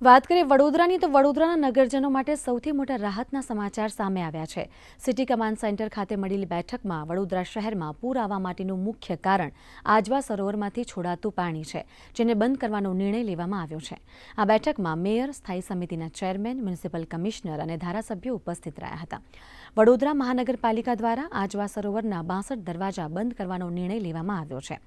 વાત કરીએ વડોદરાની તો વડોદરાના નગરજનો માટે સૌથી મોટા રાહતના સમાચાર સામે આવ્યા છે. સિટી કમાન્ડ સેન્ટર ખાતે મળેલી બેઠકમાં વડોદરા શહેરમાં પૂર આવવા માટેનું મુખ્ય કારણ આજવા સરોવરમાંથી છોડાતું પાણી છે, જેને બંધ કરવાનો નિર્ણય લેવામાં આવ્યો છે. આ બેઠકમાં મેયર, સ્થાયી સમિતિના ચેરમેન, મ્યુનિસિપલ કમિશનર અને ધારાસભ્યો ઉપસ્થિત રહ્યા હતા. વડોદરા મહાનગરપાલિકા દ્વારા આજવા સરોવરના બાસઠ દરવાજા બંધ કરવાનો નિર્ણય લેવામાં આવ્યો છે.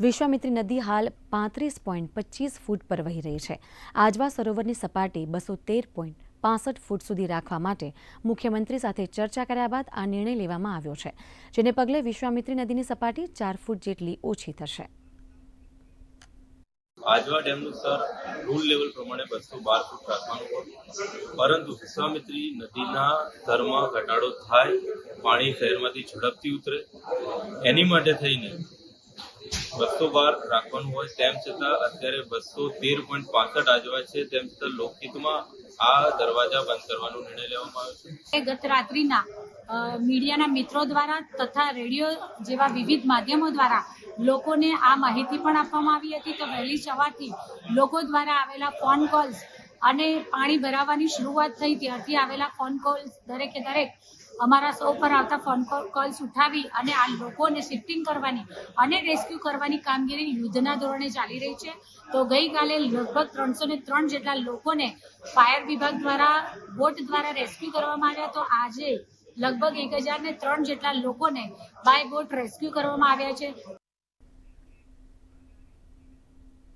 વિશ્વામિત્રી નદી હાલ પાંત્રીસ પોઈન્ટ પચીસ ફૂટ પર વહી રહી છે. આજવા સરોવરની સપાટી બસો તેર પોઈન્ટ પાસઠ ફૂટ સુધી રાખવા માટે મુખ્યમંત્રી સાથે ચર્ચા કર્યા બાદ આ નિર્ણય લેવામાં આવ્યો છે, જેને પગલે વિશ્વામિત્રી નદીની સપાટી ચાર ફૂટ જેટલી ઓછી થશે. આજવા ડેમનું સ્તર રૂલ લેવલ પ્રમાણે બસો બાર ફૂટ રાખવાનું હતું પરંતુ વિશ્વામિત્રી નદીના સ્તરમાં ઘટાડો થાય, પાણી શહેરમાંથી ઝડપથી ઉતરે. એની માટે થઈને બસો બાર રાખવાનું હોય તેમ છતાં અત્યારે બસો તેર પોઈન્ટ પાસઠ આજવા છે, તેમ છતાં લોકહિતમાં આ દરવાજા બંધ કરવાનો નિર્ણય લેવામાં આવ્યો છે. ગત રાત્રિના મીડિયાના મિત્રો દ્વારા તથા રેડિયો જેવા વિવિધ માધ્યમો દ્વારા લોકોને આ માહિતી પણ આપવામાં આવી હતી તો વહેલી સવારથી લોકો દ્વારા આવેલા ફોન કોલ્સ અને પાણી ભરાવાની શરૂઆત થઈ ત્યારથી આવેલા ફોન કોલ્સ દરેકે દરેક અમારા સૌ પર આવતા ફોન કોલ્સ ઉઠાવી અને આ લોકોને શિફ્ટિંગ કરવાની અને રેસ્ક્યુ કરવાની કામગીરી યુદ્ધના ધોરણે ચાલી રહી છે. તો ગઈકાલે લગભગ ત્રણસો ને ત્રણ જેટલા લોકોને ફાયર વિભાગ દ્વારા, બોટ દ્વારા રેસ્ક્યુ કરવામાં આવ્યા. તો આજે લગભગ એક હજાર ને ત્રણ જેટલા લોકોને બાય બોટ રેસ્ક્યુ કરવામાં આવ્યા છે.